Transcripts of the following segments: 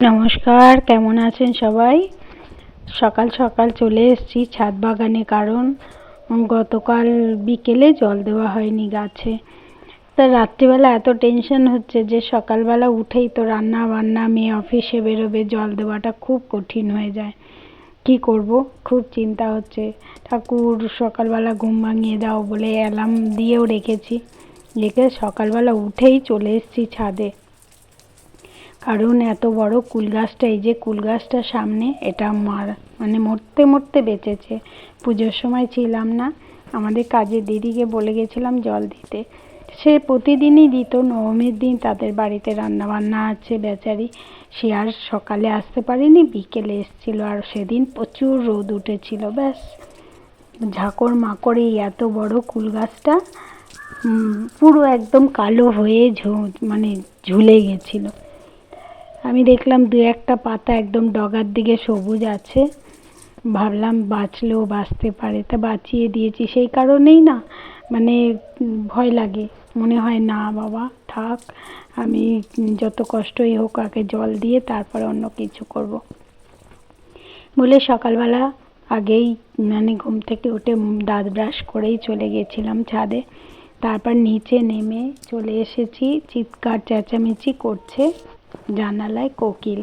নমস্কার, কেমন আছেন সবাই? সকাল সকাল চলে এসেছি ছাদ বাগানে কারণ গতকাল বিকেলে জল দেওয়া হয়নি গাছে। তা রাত্রিবেলা এত টেনশন হচ্ছে যে সকালবেলা উঠেই তো রান্না বান্না, মেয়ে অফিসে বেরোবে, জল দেওয়াটা খুব কঠিন হয়ে যায়। কি করব? খুব চিন্তা হচ্ছে। ঠাকুর, সকালবেলা ঘুম ভাঙিয়ে দাও বলে অ্যালার্ম দিয়েও রেখেছি। রেখে সকালবেলা উঠেই চলে এসেছি ছাদে। কারণ এত বড় কুল গাছটা এই যে কুল গাছটার সামনে এটা মার মানে মরতে মরতে বেঁচেছে। পুজোর সময় ছিলাম না, আমাদের কাজের দিদিকে বলে গেছিলাম জল দিতে। সে প্রতিদিনই দিত, নবমীর দিন তাদের বাড়িতে রান্না বান্না আছে, বেচারি। সে আর সকালে আসতে পারেনি, বিকেলে এসেছিল, আর সেদিন প্রচুর রোদ উঠেছিল, ব্যাস। ঝাঁকর মাকড় এত বড় কুল গাছটা পুরো একদম কালো হয়ে মানে ঝুলে গেছিল। দেখলাম দু একটা পাতা একদম ডগার দিকে সবুজ আছে। ভাবলাম বাঁচলেও বাঁচতে পারে। তা বাঁচিয়ে দিয়েছি। সেই কারণেই না মানে ভয় লাগে। মনে হয়, না বাবা, থাক, আমি যত কষ্টই হোক আগে জল দিয়ে তারপরে অন্য কিছু করব। বলে সকালবেলা আগেই মানে ঘুম থেকে উঠে দাঁত ব্রাশ করেই চলে গেছিলাম ছাদে। তারপর নিচে নেমে চলে এসেছি। চিৎকার চেঁচামেচি করছে। জানালায় কোকিল।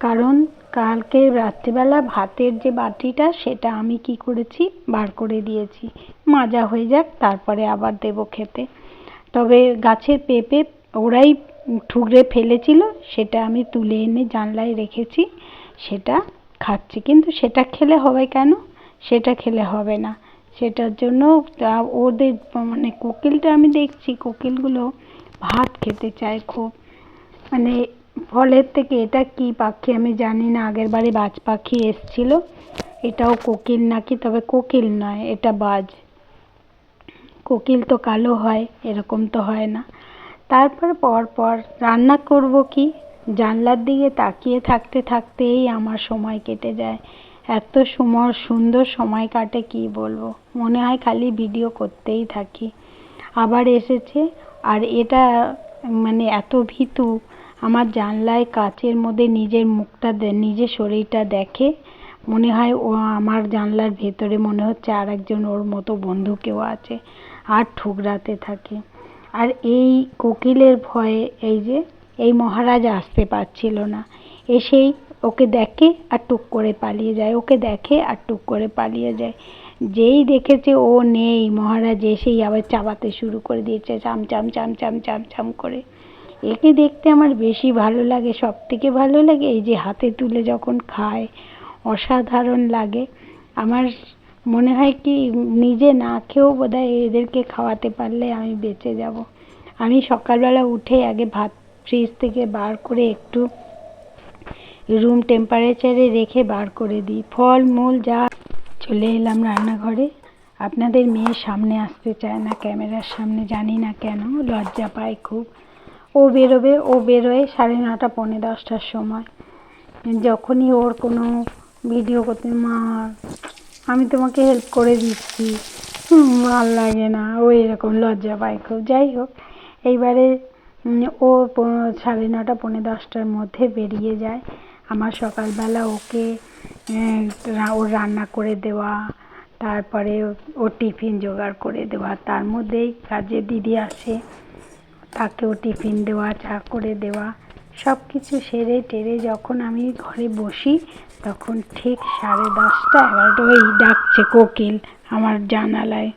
কারণ কালকে রাত্রিবেলা ভাতের যে বাটিটা, সেটা আমি কি করেছি? বার করে দিয়েছি। মাজা হয়ে যাক, তারপরে আবার দেব খেতে। তবে গাছের পেঁপে ওরাই ঠুকরে ফেলেছিল, সেটা আমি তুলে এনে জানলায় রেখেছি। সেটা খাচ্ছি। কিন্তু সেটা খেলে হবে কেন? সেটা খেলে হবে না। সেটার জন্য ওদের মানে কোকিলটা আমি দেখছি, কোকিলগুলো ভাত খেতে চায় খুব। মানে ফলের থেকে এটা কি পাখি আমি জানি না। আগের বারে বাজ পাখি এসছিল। এটাও কোকিল নাকি, তবে কোকিল নয়, এটা বাজ। কোকিল তো কালো হয়, এরকম তো হয় না। তারপর পর পর রান্না করব কি? জানলার দিকে তাকিয়ে থাকতে থাকতেই আমার সময় কেটে যায়। এত সময় সুন্দর সময় কাটে কি বলব? মনে হয় খালি ভিডিও করতেই থাকি। আবার এসেছে, আর এটা মানে এত ভীতু আমার জানলায় কাচের মধ্যে নিজের মুখটা নিজের শরীরটা দেখে মনে হয় ও আমার জানলার ভেতরে মনে হচ্ছে আর একজন ওর মতো বন্ধু কেউ আছে আর ঠুকরাতে থাকে। আর এই কোকিলের ভয়ে এই যে, এই মহারাজ আসতে পারছিল না। এসেই ওকে দেখে আর টুক করে পালিয়ে যায়, ওকে দেখে আর টুক করে পালিয়ে যায়। যেই দেখেছে ও নেই, মহারাজ এসেই আবার চাবাতে শুরু করে দিয়েছে চাম চাম চাম চাম চাম চাম করে। একে দেখতে আমার বেশি ভালো লাগে সব থেকে ভালো লাগে এই যে হাতে তুলে যখন খায়, অসাধারণ লাগে। আমার মনে হয় কি, নিজে না খেয়েও বোধহয় এদেরকে খাওয়াতে পারলে আমি বেঁচে যাব। আমি সকালবেলা উঠে আগে ভাত ফ্রিজ থেকে বার করে একটু রুম টেম্পারেচারে রেখে বার করে দিই। ফল, মূল যা চলে এলাম রান্নাঘরে। আপনাদের মেয়ে সামনে আসতে চায় না, ক্যামেরার সামনে জানি না কেন, লজ্জা পায় খুব। ও বেরোবে, ও বেরোয় সাড়ে নটা পৌনে দশটার সময়। যখনই ওর কোনো ভিডিও করতে, মা, আমি তোমাকে হেল্প করে দিচ্ছি। ভালো লাগে না। ও এরকম লজ্জা পায় খুব। যাই হোক, এইবারে ও সাড়ে নটা পৌনে দশটার মধ্যে বেরিয়ে যায়। আমার সকালবেলা ওকে ওর রান্না করে দেওয়া, তারপরে ওর টিফিন জোগাড় করে দেওয়া। তার মধ্যেই কাজের দিদি আসে। তাকেও টিফিন দেওয়া, চা করে দেওয়া সব কিছু সেরে টেরে যখন আমি ঘরে বসি, তখন ঠিক সাড়ে দশটা, এগারোটা ওই ডাকছে কোকিল আমার জানালায়।